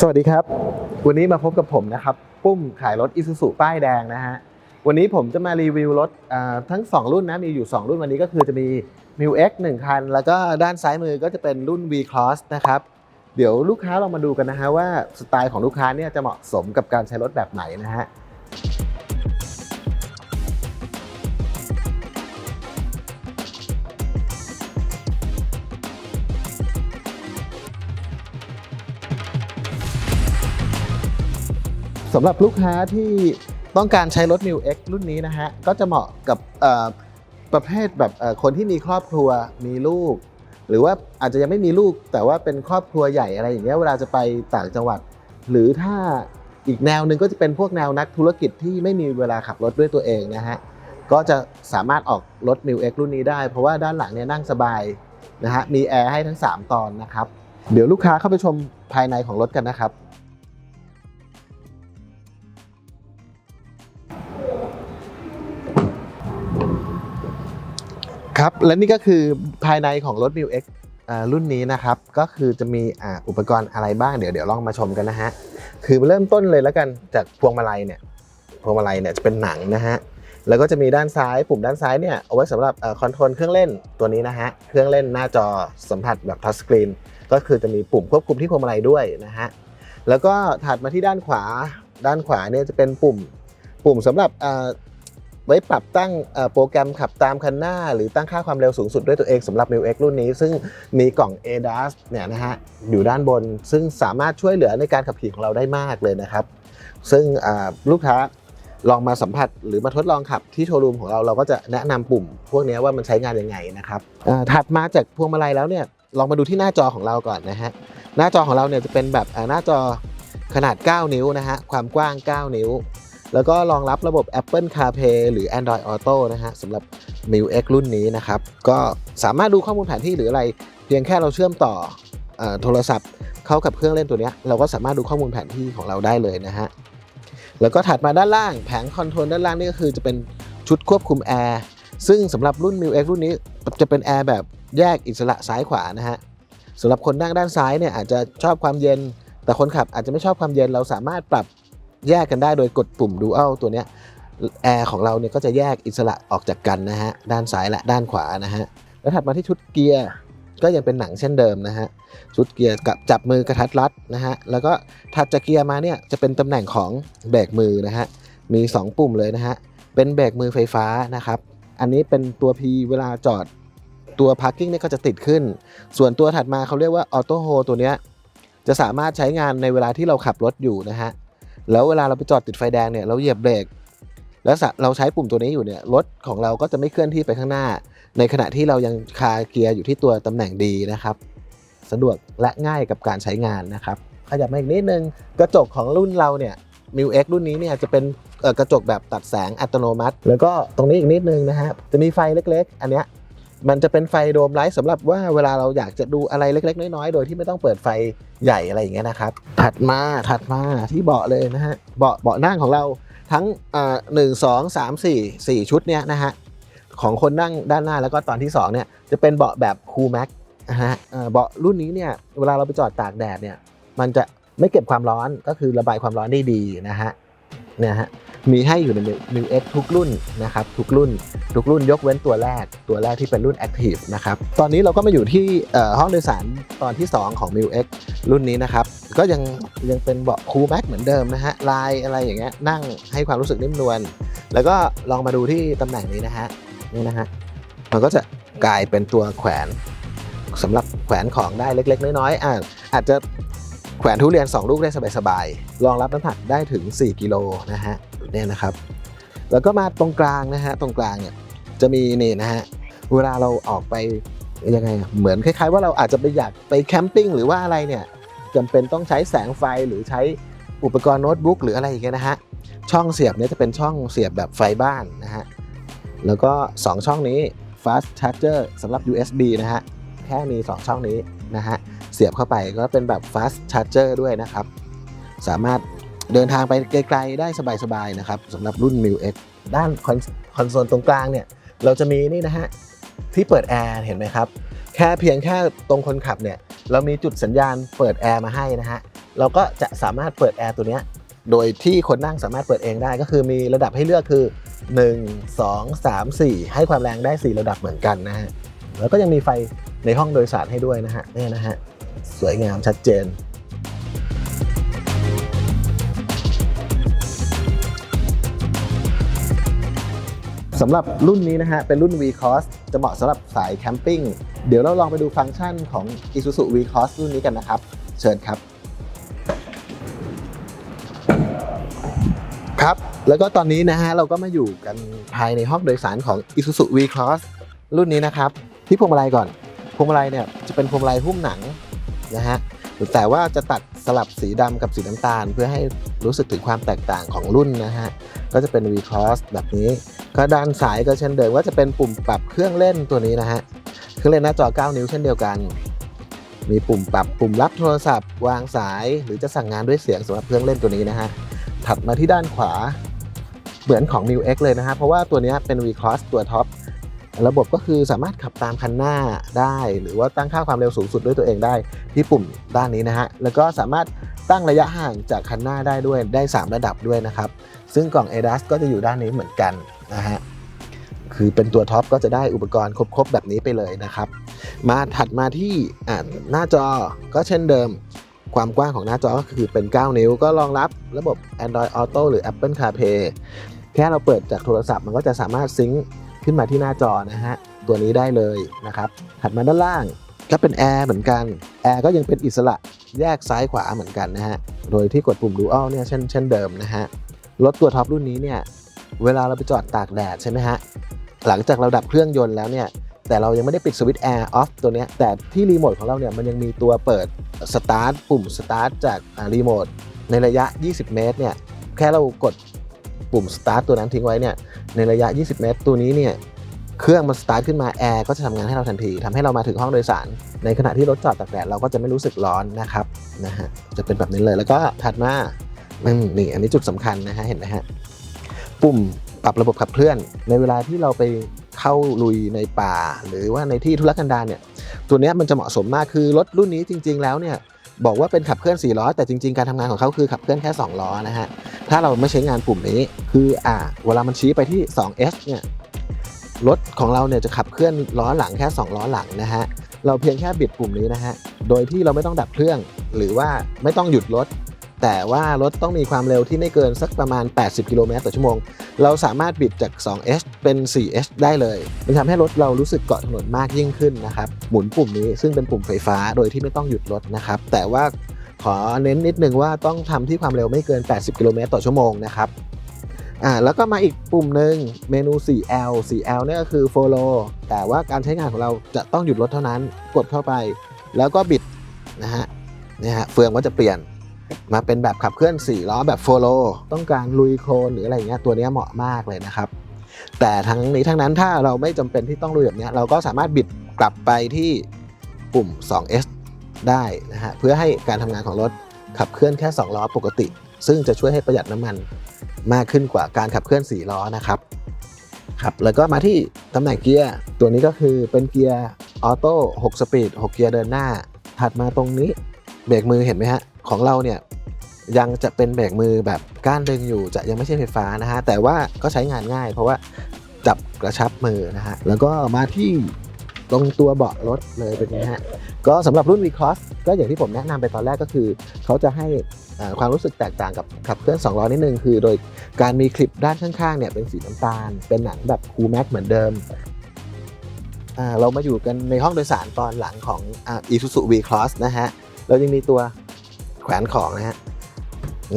สวัสดีครับ วันนี้มาพบกับผมนะครับ ปุ้มขายรถอิซูซุป้ายแดงนะฮะ วันนี้ผมจะมารีวิวรถทั้ง 2 รุ่นนะ มีอยู่ 2 รุ่นวันนี้ก็คือจะมี m i l X 1 คัน แล้วก็ด้านซ้ายมือก็จะเป็นรุ่น V Cross นะครับ เดี๋ยวลูกค้าลองมาดูกันนะฮะว่าสไตล์ของลูกค้าเนี่ยจะเหมาะสมกับการใช้รถแบบไหนนะฮะ สำหรับลูกค้าที่ต้องการใช้รถ m i l X รุ่นนี้นะฮะ ก็จะเหมาะกับประเภทแบบคนที่มีครอบครัวมีลูก หรือว่าอาจจะยังไม่มีลูก แต่ว่าเป็นครอบครัวใหญ่อะไรอย่างเงี้ยเวลาจะไปต่างจังหวัด หรือถ้าอีกแนวหนึ่งก็จะเป็นพวกแนวนักธุรกิจที่ไม่มีเวลาขับรถด้วยตัวเองนะฮะก็จะสามารถออกรถ m i l X รุ่นนี้ได้ เพราะว่าด้านหลังเนี่ยนั่งสบายนะฮะมีแอร์ให้ทั้ง 3 ตอนนะครับ เดี๋ยวลูกค้าเข้าไปชมภายในของรถกันนะครับ ครับ และนี่ก็คือภายในของรถ m i l X อ่ารุ่นนี้นะครับ ก็คือจะมีอ,อุปกรณ์อะไรบ้างเดี๋ยวเดี๋ยวลองมาชมกันนะฮะ คือเริ่มต้นเลยแล้วกันจากพวงมาลัยเนี่ย พวงมาลัยเนี่ยจะเป็นหนังนะฮะ แล้วก็จะมีด้านซ้ายปุ่มด้านซ้ายเนี่ยเอาไว้สำหรับคอนโทรลเครื่องเล่นตัวนี้นะฮะ เครื่องเล่นหน้าจอสัมผัสแบบทัชสกรีน ก็คือจะมีปุ่มควบคุมที่พวงมาลัยด้วยนะฮะ แล้วก็ถัดมาที่ด้านขวา ด้านขวาเนี่ยจะเป็นปุ่มปุ่มสำหรับ ไว้ปรับตั้งโปรแกรมขับตามคันหน้า หรือตั้งค่าความเร็วสูงสุดด้วยตัวเองสำหรับ m i l X รุ่นนี้ ซึ่งมีกล่อง ADAS เนี่ยนะฮะอยู่ด้านบน ซึ่งสามารถช่วยเหลือในการขับขี่ของเราได้มากเลยนะครับ ซึ่งลูกค้าลองมาสัมผัสหรือมาทดลองขับที่โชว์รูมของเราเราก็จะแนะนำปุ่ม พวกนี้ว่ามันใช้งานยังไงนะครับถัดมาจากพวงมาลัยแล้วเนี่ยลองมาดูที่หน้าจอของเราก่อนนะฮะหน้าจอของเราเนี่ยจะเป็นแบบหน้าจอขนาด 9 นิ้วนะฮะความกว้าง 9 นิ้ว แล้วก็รองรับระบบ Apple CarPlay หรือ Android Auto นะฮะสำหรับ m i l X รุ่นนี้นะครับ ก็สามารถดูข้อมูลแผนที่หรืออะไร เพียงแค่เราเชื่อมต่ออโทรศัพท์ เข้ากับเครื่องเล่นตัวนี้ เราก็สามารถดูข้อมูลแผนที่ของเราได้เลยนะฮะแล้วก็ถัดมาด้านล่างแผงคอนโทรลด้านล่างนี่ก็คือจะเป็นชุดควบคุมแอร์ซึ่งสำหรับรุ่น m i l X รุ่นนี้จะเป็นแอร์แบบแยกอิสระซ้ายขวานะฮะสำหรับคนนั่งด้านซ้ายเนี่ยอาจจะชอบความเย็น แต่คนขับอาจจะไม่ชอบความเย็นเราสามารถปรับ แยกกันได้โดยกดปุ่ม Dual ตัวเนี้ยแอร์ของเราเนี่ยก็จะแยกอิสระออกจากกันนะฮะด้านซ้ายและด้านขวานะฮะแล้วถัดมาที่ชุดเกียร์ก็ยังเป็นหนังเช่นเดิมนะฮะชุดเกียร์กับจับมือกระทัดรัดนะฮะแล้วก็ถัดจากเกียร์มาเนี่ยจะเป็นตำแหน่งของเบรกมือนะฮะมี 2 ปุ่มเลยนะฮะเป็นเบรกมือไฟฟ้านะครับอันนี้เป็นตัว P เวลาจอดตัว parking เนี่ยก็จะติดขึ้น ส่วนตัวถัดมาเขาเรียกว่า auto hold ตัวเนี้ยจะสามารถใช้งานในเวลาที่เราขับรถอยู่นะฮะ แล้วเวลาเราไปจอดติดไฟแดงเนี่ยเราเหยียบเบรกแล้วเราใช้ปุ่มตัวนี้อยู่เนี่ยรถของเราก็จะไม่เคลื่อนที่ไปข้างหน้า ในขณะที่เรายังคาเกียร์อยู่ที่ตัวตำแหน่งดีนะครับ สะดวกและง่ายกับการใช้งานนะครับขยับมาอีกนิดนึงกระจกของรุ่นเราเนี่ย m i l X รุ่นนี้เนี่ยจะเป็นกระจกแบบตัดแสงอัตโนมัติ แล้วก็ตรงนี้อีกนิดนึงนะฮะจะมีไฟเล็ก ๆ อันเนี้ย มันจะเป็นไฟโดมไลท์สำหรับว่าเวลาเราอยากจะดูอะไรเล็ก ๆ น้อยๆ โดยที่ไม่ต้องเปิดไฟใหญ่อะไรอย่างเงี้ยนะครับ ถัดมาถัดมาที่เบาะเลยนะฮะเบาะเบาะนั่งของเราทั้งหนึ่งสองสามสี่สี่ชุดเนี้ยนะฮะของคนนั่งด้านหน้าแล้วก็ตอนที่2เนี่ยจะเป็นเบาะแบบคูลแม็กนะฮะเบาะรุ่นนี้เนี่ยเวลาเราไปจอดตากแดดเนี่ยมันจะไม่เก็บความร้อนก็คือระบายความร้อนได้ดีนะฮะ นี่ยฮะมีให้อยู่ใน m i l X ทุกรุ่นนะครับทุกรุ่น ทุกรุ่นยกเว้นตัวแรก ตัวแรกที่เป็นรุ่น Active นะครับตอนนี้เราก็มาอยู่ที่ห้องโดยสารตอนที่ 2 ของ m i l X รุ่นนี้นะครับก็ยังยังเป็นเบาะคูลแม็กเหมือนเดิมนะฮะลายอะไรอย่างเงี้ยนั่งให้ความรู้สึกนิ่มนวลแล้วก็ลองมาดูที่ตำแหน่งนี้นะฮะนี่นะฮะมันก็จะกลายเป็นตัวแขวนสำหรับแขวนของได้เล็ก ๆ น้อยๆออาจจะแขวนทุเรียน 2 ลูกได้สบายๆ รองรับน้ำหนักได้ถึง 4 กิโลนะฮะเนี่ยนะครับ แล้วก็มาตรงกลางนะฮะตรงกลางเนี่ยจะมีนี่นะฮะเวลาเราออกไปยังไงอะเหมือนคล้ายๆ ว่าเราอาจจะไปอยากไปแคมปิ้งหรือว่าอะไรเนี่ยจำเป็นต้องใช้แสงไฟหรือใช้อุปกรณ์โน้ตบุ๊กหรืออะไรอย่างเงี้ยนะฮะช่องเสียบเนี่ยจะเป็นช่องเสียบแบบไฟบ้านนะฮะแล้วก็ 2 ช่องนี้ fast charger สำหรับ USB นะฮะแค่มี 2 ช่องนี้นะฮะเสียบเข้าไปก็เป็นแบบ fast charger ด้วยนะครับ สามารถเดินทางไปไกลๆได้สบายๆนะครับสำหรับรุ่น m i l X ด้านคอนคอนโซลตรงกลางเนี่ยเราจะมีนี่นะฮะที่เปิดแอร์เห็นไหมครับ แค่เพียงแค่ตรงคนขับเนี่ยเรามีจุดสัญญาณเปิดแอร์มาให้นะฮะเราก็จะสามารถเปิดแอร์ตัวเนี้ยโดยที่คนนั่งสามารถเปิดเองได้ก็คือมีระดับให้เลือกคือ 1 2 3 4 ให้ความแรงได้ 4 ระดับเหมือนกันนะฮะแล้วก็ยังมีไฟในห้องโดยสารให้ด้วยนะฮะนี่นะฮะสวยงามชัดเจน สำหรับรุ่นนี้นะฮะ เป็นรุ่น V-Cross จะเหมาะสำหรับสายแคมปิ้ง เดี๋ยวเราลองไปดูฟังก์ชันของ Isuzu V-Cross รุ่นนี้กันนะครับ เชิญครับ ครับ แล้วก็ตอนนี้นะฮะ เราก็มาอยู่กันภายในห้องโดยสารของ Isuzu V-Cross รุ่นนี้นะครับ ที่พวงมาลัยก่อน พวงมาลัยเนี่ยจะเป็นพวงมาลัยหุ้มหนังนะฮะ แต่ว่าจะตัด สลับสีดำกับสีน้ำตาล เพื่อให้รู้สึกถึงความแตกต่างของรุ่นนะฮะ ก็จะเป็น V-Cross แบบนี้ ก็ด้านซ้ายก็เช่นเดิมว่าจะเป็นปุ่มปรับเครื่องเล่นตัวนี้นะฮะ เครื่องเล่นหน้าจอ 9 นิ้วเช่นเดียวกัน มีปุ่มปรับปุ่มรับโทรศัพท์ วางสาย หรือจะสั่งงานด้วยเสียงสำหรับเครื่องเล่นตัวนี้นะฮะ ถัดมาที่ด้านขวาเหมือนของ m ิ X เลยนะฮะ เพราะว่าตัวนี้เป็น V-Cross ตัวท็อป ระบบก็คือสามารถขับตามคันหน้าได้ หรือว่าตั้งค่าความเร็วสูงสุดด้วยตัวเองได้ที่ปุ่มด้านนี้นะฮะแล้วก็สามารถตั้งระยะห่างจากคันหน้าได้ด้วยได้ 3 ระดับด้วยนะครับ ซึ่งกล่อง ADAS ก็จะอยู่ด้านนี้เหมือนกันนะฮะคือเป็นตัวท็อปก็จะได้อุปกรณ์ครบๆแบบนี้ไปเลยนะครับ มาถัดมาที่หน้าจอก็เช่นเดิมความกว้างของหน้าจอก็คือเป็น 9 นิ้ว ก็รองรับระบบ Android Auto หรือ Apple CarPlay แค่เราเปิดจากโทรศัพท์มันก็จะสามารถซิงค์ ขึ้นมาที่หน้าจอนะฮะ ตัวนี้ได้เลยนะครับ ถัดมาด้านล่างก็เป็นแอร์เหมือนกันแอร์ก็ยังเป็นอิสระแยกซ้ายขวาเหมือนกันนะฮะ โดยที่กดปุ่ม Dual เนี่ยเช่นเช่นเดิมนะฮะ รถตัวท็อปรุ่นนี้เนี่ย เวลาเราไปจอดตากแดดใช่ไหมฮะ หลังจากเราดับเครื่องยนต์แล้วเนี่ย แต่เรายังไม่ได้ปิดสวิตช์แอร์ออฟตัวนี้ แต่ที่รีโมทของเราเนี่ยมันยังมีตัวเปิดสตาร์ทปุ่มสตาร์ทจากรีโมทในระยะ 20 เมตรเนี่ย แค่เรากด ปุ่มสตาร์ทตัวนั้นทิ้งไว้เนี่ยในระยะ 20 เมตร ตัวนี้เนี่ยเครื่องมันสตาร์ทขึ้นมาแอร์ก็จะทำงานให้เราทันทีทำให้เรามาถึงห้องโดยสาร ในขณะที่รถจอดตากแดดเราก็จะไม่รู้สึกร้อนนะครับนะฮะจะเป็นแบบนี้เลยแล้วก็ถัดมาอืมนี่อันนี้จุดสำคัญนะฮะเห็นไหมฮะปุ่มปรับระบบขับเคลื่อน ในเวลาที่เราไปเข้าลุยในป่า หรือว่าในที่ธุรกันดารเนี่ยตัวนี้มันจะเหมาะสมมากคือรถรุ่นนี้จริง ๆ แล้วเนี่ย บอกว่าเป็นขับเคลื่อน4ล้อแต่จริงๆ การทำงานของเขาคือขับเคลื่อนแค่ 2 ล้อนะฮะ ถ้าเราไม่ใช้งานปุ่มนี้ คืออ่าเวลามันชี้ไปที่ 2S เนี่ยรถของเราเนี่ยจะขับเคลื่อนล้อหลังแค่ 2 ล้อหลังนะฮะ เราเพียงแค่บิดปุ่มนี้นะฮะ โดยที่เราไม่ต้องดับเครื่อง หรือว่าไม่ต้องหยุดรถ แต่ว่ารถต้องมีความเร็วที่ไม่เกินสักประมาณ 80 กิโลเมตรต่อชั่วโมง เราสามารถบิดจาก 2h เป็น 4h ได้เลย มันทำให้รถเรารู้สึกเกาะถนนมากยิ่งขึ้นนะครับ หมุนปุ่มนี้ซึ่งเป็นปุ่มไฟฟ้าโดยที่ไม่ต้องหยุดรถนะครับ แต่ว่าขอเน้นนิดนึงว่าต้องทำที่ความเร็วไม่เกิน 80 กิโลเมตรต่อชั่วโมงนะครับอ่าแล้วก็มาอีกปุ่มหนึ่งเมนู 4L 4L เนี่ยก็คือ follow แต่ว่าการใช้งานของเราจะต้องหยุดรถเท่านั้น กดเข้าไป แล้วก็บิดนะฮะเนี่ยฮะ เฟืองก็จะเปลี่ยน มาเป็นแบบขับเคลื่อน 4 ล้อแบบ follow ต้องการลุยโคลนหรืออะไรเงี้ยตัวนี้เหมาะมากเลยนะครับ แต่ทั้งนี้ทั้งนั้นถ้าเราไม่จำเป็นที่ต้องลุยแบบนี้เราก็สามารถบิดกลับไปที่ปุ่ม 2S ได้นะฮะเพื่อให้การทำงานของรถขับเคลื่อนแค่ 2 ล้อปกติ ซึ่งจะช่วยให้ประหยัดน้ำมันมากขึ้นกว่าการขับเคลื่อน 4 ล้อนะครับครับแล้วก็มาที่ตำแหน่งเกียร์ตัวนี้ก็คือเป็นเกียร์ออโต้6สปีด6เกียร์เดินหน้า ถัดมาตรงนี้เบรกมือเห็นไหมฮะของเราเนี่ย ยังจะเป็นเบรกมือแบบก้านดึงอยู่จะยังไม่ใช่ไฟฟ้านะฮะแต่ว่าก็ใช้งานง่าย เพราะว่าจับกระชับมือนะฮะแล้วก็มาที่ตรงตัวเบาะรถเลยเป็นไงฮะก็สำหรับรุ่น V-Cross ก็อย่างที่ผมแนะนำไปตอนแรกก็คือ เขาจะให้ความรู้สึกแตกต่างกับขับเคลื่อน2ล้อนิดนึงคือ โดยการมีคลิปด้านข้างๆเนี่ยเป็นสีน้ำตาล เป็นหนังแบบคูแม็กเหมือนเดิมเรามาอยู่กันในห้องโดยสารตอนหลังของอ่า Isuzu V-Cross นะฮะ เรายังมีตัวแขวนของนะฮะ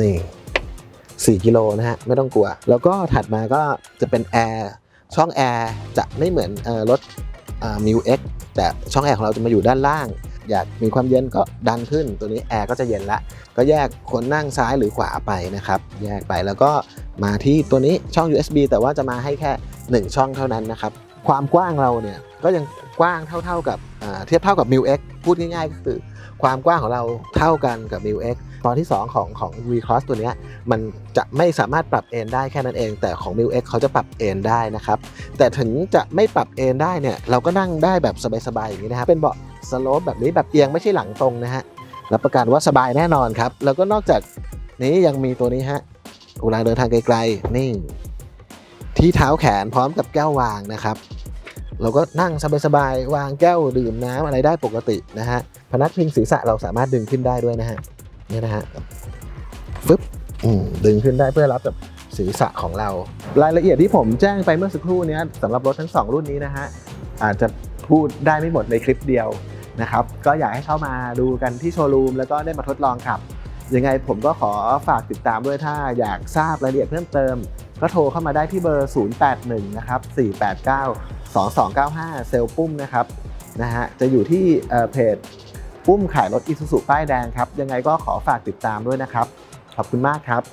นี่4กิโลนะฮะ ไม่ต้องกลัว แล้วก็ถัดมาก็จะเป็นแอร์ช่องแอร์จะไม่เหมือนรถมิวเอ็กแต่ช่องแอร์ของเราจะมาอยู่ด้านล่าง อยากมีความเย็นก็ดันขึ้น ตัวนี้แอร์ก็จะเย็นละ ก็แยกคนนั่งซ้ายหรือขวาไปนะครับ แยกไปแล้วก็มาที่ตัวนี้ช่อง USB แต่ว่าจะมาให้แค่ 1 ช่องเท่านั้นนะครับ ความกว้างเราเนี่ยก็ยังกว้างเท่าๆกับเทียบเท่ากับ m ิ X พูดง่ายๆก็คือ ความกว้างของเราเท่ากันกับ m ิ X ตอนที่ 2 ของของ V Cross ตัวนี้มันจะไม่สามารถปรับเอนได้แค่นั้นเอง แต่ของ m ิ X เขาจะปรับเอนได้นะครับ แต่ถึงจะไม่ปรับเอนได้เนี่ยเราก็นั่งได้แบบสบายๆอย่างนี้นะครับเป็นเบาะสโลปแบบนี้แบบเอียงไม่ใช่หลังตรงนะฮะรับประกันว่าสบายแน่นอนครับ แล้วก็นอกจากนี้ยังมีตัวนี้ฮะเวลาเดินทางไกลๆนี่ ที่เท้าแขนพร้อมกับแก้ววางนะครับเราก็นั่งสบายๆวางแก้วดื่มน้ำอะไรได้ปกตินะฮะพนักพิงศีรษะเราสามารถดึงขึ้นได้ด้วยนะฮะ นี่นะฮะฟึบดึงขึ้นได้เพื่อรับกับศีรษะของเรา รายละเอียดที่ผมแจ้งไปเมื่อสักครู่นี้สำหรับรถทั้งสองรุ่นนี้นะฮะอาจจะพูดได้ไม่หมดในคลิปเดียวนะครับ ก็อยากให้เข้ามาดูกันที่โชว์รูมแล้วก็ได้มาทดลองขับ ยังไงผมก็ขอฝากติดตามด้วยถ้าอยากทราบรายละเอียดเพิ่มเติม ก็โทรเข้ามาได้ที่เบอร์ 081 นะครับ 489 2295 เซลล์ปุ้มนะครับนะฮะจะอยู่ที่เเพจ ปุ้มขายรถอีซูซูป้ายแดงครับ ยังไงก็ขอฝากติดตามด้วยนะครับ ขอบคุณมากครับ